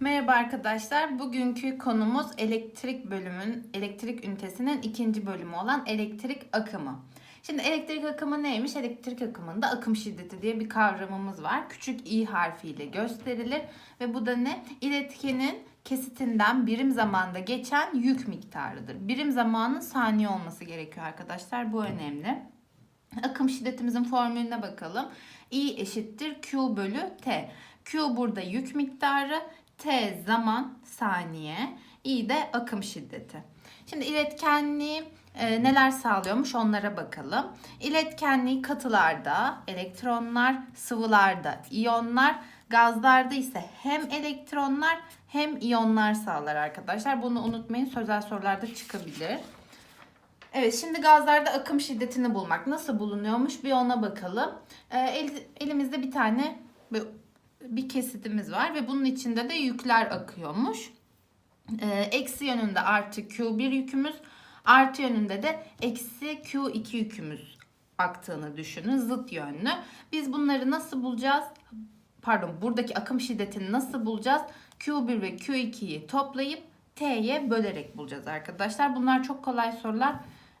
Merhaba arkadaşlar. Bugünkü konumuz elektrik bölümün, elektrik ünitesinin ikinci bölümü olan elektrik akımı. Şimdi elektrik akımı neymiş? Elektrik akımında akım şiddeti diye bir kavramımız var. Küçük i harfiyle gösterilir ve bu da ne? İletkenin kesitinden birim zamanda geçen yük miktarıdır. Birim zamanın saniye olması gerekiyor arkadaşlar. Bu önemli. Akım şiddetimizin formülüne bakalım. I eşittir Q bölü T. Q burada yük miktarı, T zaman saniye, I de akım şiddeti. Şimdi iletkenliği e, neler sağlıyormuş onlara bakalım. İletkenliği katılarda elektronlar, sıvılarda iyonlar, gazlarda ise hem elektronlar hem iyonlar sağlar arkadaşlar. Bunu unutmayın sözel sorularda çıkabilir. Evet şimdi gazlarda akım şiddetini bulmak nasıl bulunuyormuş bir ona bakalım. Ee, el- elimizde bir tane bir, kesitimiz var ve bunun içinde de yükler akıyormuş. Ee, eksi yönünde artı Q1 yükümüz, artı yönünde de eksi Q2 yükümüz aktığını düşünün zıt yönlü. Biz bunları nasıl bulacağız? Pardon buradaki akım şiddetini nasıl bulacağız? Q1 ve Q2'yi toplayıp T'ye bölerek bulacağız arkadaşlar. Bunlar çok kolay sorular.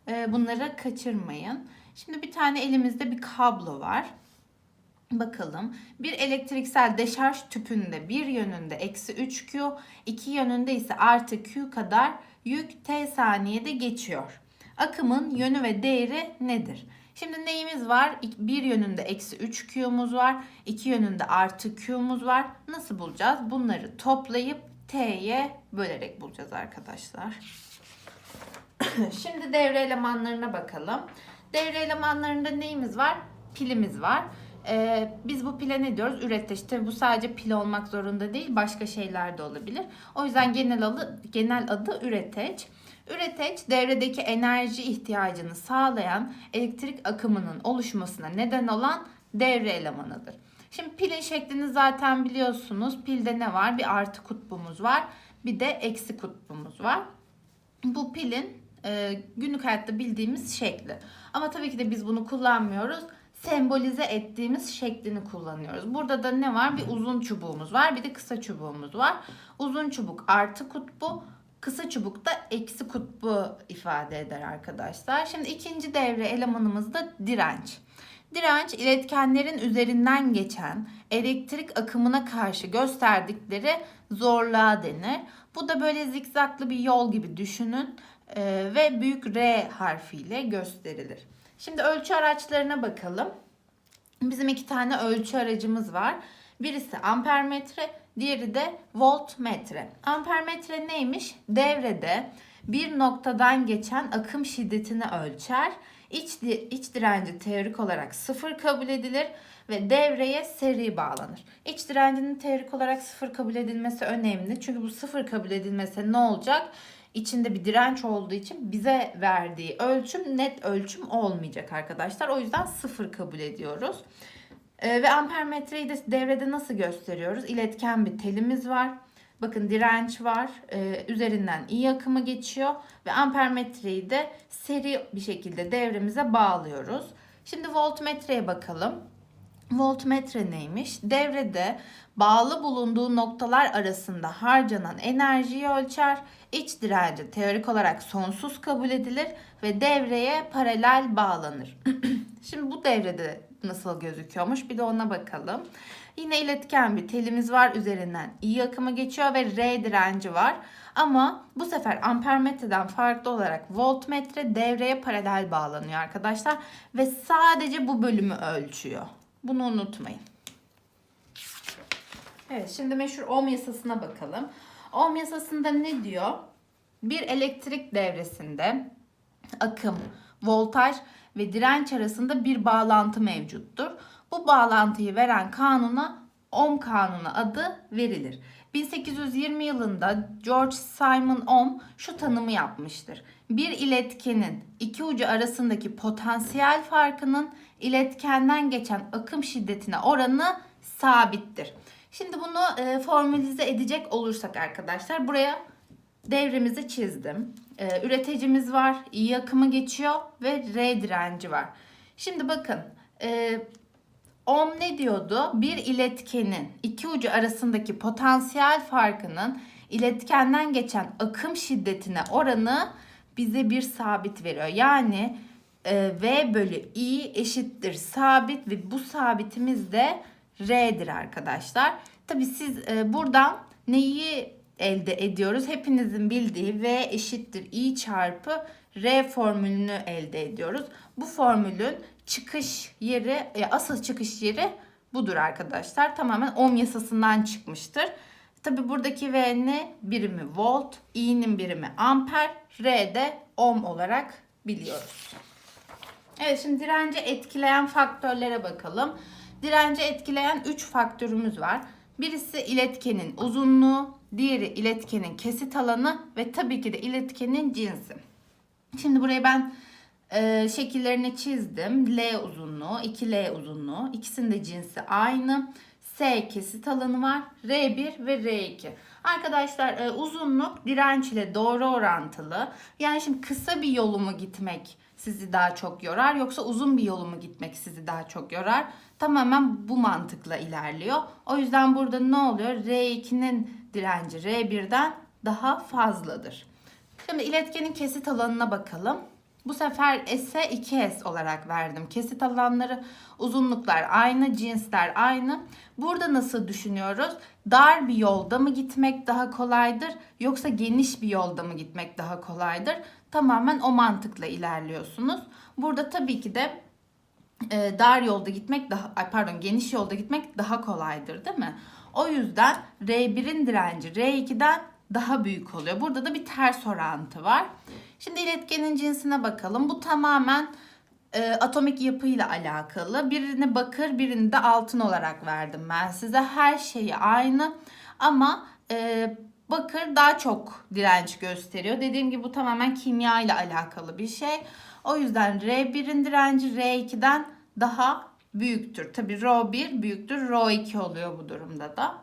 Ee, Bunları kaçırmayın. Şimdi bir tane elimizde bir kablo var. Bakalım. Bir elektriksel deşarj tüpünde bir yönünde eksi 3Q, iki yönünde ise artı Q kadar yük T saniyede geçiyor. Akımın yönü ve değeri nedir? Şimdi neyimiz var? Bir yönünde eksi 3Q'muz var. iki yönünde artı Q'muz var. Nasıl bulacağız? Bunları toplayıp T'ye bölerek bulacağız arkadaşlar. Şimdi devre elemanlarına bakalım. Devre elemanlarında neyimiz var? Pilimiz var. Ee, biz bu pile ne diyoruz? Üreteç. Bu sadece pil olmak zorunda değil. Başka şeyler de olabilir. O yüzden genel adı, genel adı üreteç. Üreteç devredeki enerji ihtiyacını sağlayan elektrik akımının oluşmasına neden olan devre elemanıdır. Şimdi pilin şeklini zaten biliyorsunuz. Pilde ne var? Bir artı kutbumuz var. Bir de eksi kutbumuz var. Bu pilin e, günlük hayatta bildiğimiz şekli. Ama tabii ki de biz bunu kullanmıyoruz. Sembolize ettiğimiz şeklini kullanıyoruz. Burada da ne var? Bir uzun çubuğumuz var, bir de kısa çubuğumuz var. Uzun çubuk artı kutbu, kısa çubuk da eksi kutbu ifade eder arkadaşlar. Şimdi ikinci devre elemanımız da direnç. Direnç iletkenlerin üzerinden geçen elektrik akımına karşı gösterdikleri zorluğa denir. Bu da böyle zikzaklı bir yol gibi düşünün ve büyük R harfiyle gösterilir. Şimdi ölçü araçlarına bakalım. Bizim iki tane ölçü aracımız var. Birisi ampermetre, diğeri de voltmetre. Ampermetre neymiş? Devrede bir noktadan geçen akım şiddetini ölçer. İç, iç direnci teorik olarak sıfır kabul edilir ve devreye seri bağlanır. İç direncinin teorik olarak sıfır kabul edilmesi önemli. Çünkü bu sıfır kabul edilmese ne olacak? İçinde bir direnç olduğu için bize verdiği ölçüm net ölçüm olmayacak arkadaşlar. O yüzden sıfır kabul ediyoruz. Ee, ve ampermetreyi de devrede nasıl gösteriyoruz? İletken bir telimiz var. Bakın direnç var. Ee, üzerinden iyi akımı geçiyor. Ve ampermetreyi de seri bir şekilde devremize bağlıyoruz. Şimdi voltmetreye bakalım. Voltmetre neymiş? Devrede bağlı bulunduğu noktalar arasında harcanan enerjiyi ölçer. İç direnci teorik olarak sonsuz kabul edilir ve devreye paralel bağlanır. Şimdi bu devrede nasıl gözüküyormuş bir de ona bakalım. Yine iletken bir telimiz var üzerinden iyi akımı geçiyor ve R direnci var. Ama bu sefer ampermetreden farklı olarak voltmetre devreye paralel bağlanıyor arkadaşlar. Ve sadece bu bölümü ölçüyor. Bunu unutmayın. Evet şimdi meşhur ohm yasasına bakalım. Ohm yasasında ne diyor? Bir elektrik devresinde akım, voltaj ve direnç arasında bir bağlantı mevcuttur. Bu bağlantıyı veren kanuna Ohm kanunu adı verilir. 1820 yılında George Simon Ohm şu tanımı yapmıştır. Bir iletkenin iki ucu arasındaki potansiyel farkının iletkenden geçen akım şiddetine oranı sabittir. Şimdi bunu e, formalize edecek olursak arkadaşlar buraya devremizi çizdim. Ee, üreticimiz var, iyi akımı geçiyor ve R direnci var. Şimdi bakın e, Ohm ne diyordu? Bir iletkenin iki ucu arasındaki potansiyel farkının iletkenden geçen akım şiddetine oranı bize bir sabit veriyor. Yani e, V bölü I eşittir sabit ve bu sabitimiz de R'dir arkadaşlar. Tabi siz e, buradan neyi elde ediyoruz? Hepinizin bildiği V eşittir I çarpı R formülünü elde ediyoruz. Bu formülün çıkış yeri, e, asıl çıkış yeri budur arkadaşlar. Tamamen ohm yasasından çıkmıştır. Tabi buradaki V'nin birimi volt, I'nin birimi amper, R de ohm olarak biliyoruz. Evet şimdi direnci etkileyen faktörlere bakalım. Direnci etkileyen 3 faktörümüz var. Birisi iletkenin uzunluğu, diğeri iletkenin kesit alanı ve tabii ki de iletkenin cinsi. Şimdi buraya ben e, şekillerini çizdim. L uzunluğu, 2L uzunluğu. İkisinin de cinsi aynı. S kesit alanı var. R1 ve R2. Arkadaşlar e, uzunluk direnç ile doğru orantılı. Yani şimdi kısa bir yolu mu gitmek sizi daha çok yorar yoksa uzun bir yolu mu gitmek sizi daha çok yorar? Tamamen bu mantıkla ilerliyor. O yüzden burada ne oluyor? R2'nin direnci R1'den daha fazladır. Şimdi iletkenin kesit alanına bakalım. Bu sefer S'e 2S olarak verdim. Kesit alanları, uzunluklar aynı, cinsler aynı. Burada nasıl düşünüyoruz? Dar bir yolda mı gitmek daha kolaydır yoksa geniş bir yolda mı gitmek daha kolaydır? Tamamen o mantıkla ilerliyorsunuz. Burada tabii ki de e, dar yolda gitmek daha pardon geniş yolda gitmek daha kolaydır değil mi? O yüzden R1'in direnci R2'den daha büyük oluyor. Burada da bir ters orantı var. Şimdi iletkenin cinsine bakalım. Bu tamamen e, atomik yapıyla alakalı. Birini bakır, birini de altın olarak verdim ben size. Her şeyi aynı ama e, bakır daha çok direnç gösteriyor. Dediğim gibi bu tamamen kimya ile alakalı bir şey. O yüzden R1'in direnci R2'den daha büyüktür. Tabi Rho1 büyüktür, Rho2 oluyor bu durumda da.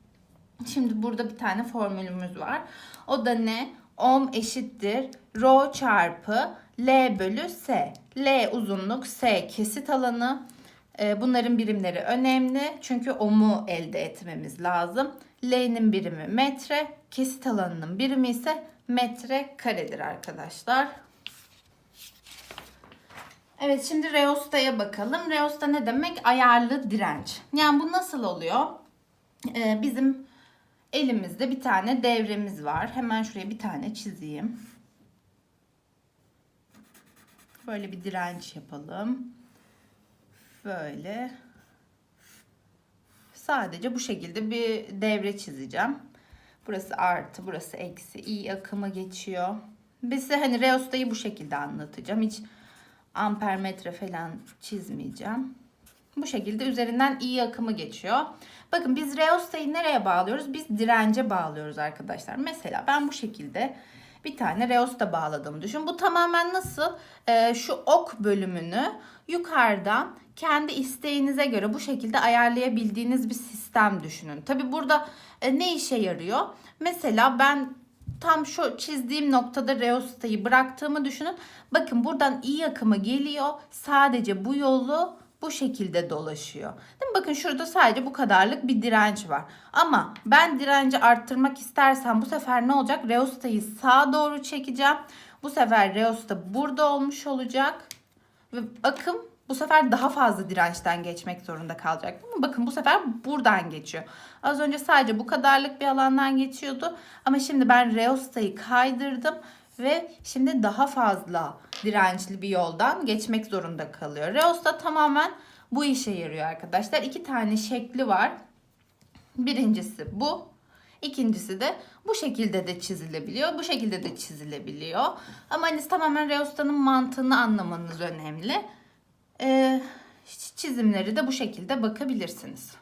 Şimdi burada bir tane formülümüz var. O da ne? Ohm eşittir Rho çarpı L bölü S. L uzunluk, S kesit alanı. Ee, Bunların birimleri önemli. Çünkü ohm'u elde etmemiz lazım. L'nin birimi metre, kesit alanının birimi ise metre karedir arkadaşlar. Evet şimdi reostaya bakalım. Reosta ne demek? Ayarlı direnç. Yani bu nasıl oluyor? Ee, bizim elimizde bir tane devremiz var. Hemen şuraya bir tane çizeyim. Böyle bir direnç yapalım. Böyle. Sadece bu şekilde bir devre çizeceğim. Burası artı, burası eksi. İyi akımı geçiyor. Biz size hani reostayı bu şekilde anlatacağım. Hiç amper metre falan çizmeyeceğim. Bu şekilde üzerinden iyi akımı geçiyor. Bakın biz reostayı nereye bağlıyoruz? Biz dirence bağlıyoruz arkadaşlar. Mesela ben bu şekilde bir tane reosta bağladığımı düşün. Bu tamamen nasıl? Ee, şu ok bölümünü yukarıdan kendi isteğinize göre bu şekilde ayarlayabildiğiniz bir sistem düşünün. Tabi burada e, ne işe yarıyor? Mesela ben tam şu çizdiğim noktada reostayı bıraktığımı düşünün. Bakın buradan iyi akımı geliyor. Sadece bu yolu bu şekilde dolaşıyor. Değil mi? Bakın şurada sadece bu kadarlık bir direnç var. Ama ben direnci arttırmak istersem bu sefer ne olacak? Reostayı sağa doğru çekeceğim. Bu sefer reosta burada olmuş olacak. Ve akım bu sefer daha fazla dirençten geçmek zorunda kalacak mi? Bakın bu sefer buradan geçiyor. Az önce sadece bu kadarlık bir alandan geçiyordu. Ama şimdi ben reostayı kaydırdım ve şimdi daha fazla dirençli bir yoldan geçmek zorunda kalıyor. Reosta tamamen bu işe yarıyor arkadaşlar. İki tane şekli var. Birincisi bu. İkincisi de bu şekilde de çizilebiliyor. Bu şekilde de çizilebiliyor. Ama hani tamamen Reosta'nın mantığını anlamanız önemli. Ee, çizimleri de bu şekilde bakabilirsiniz.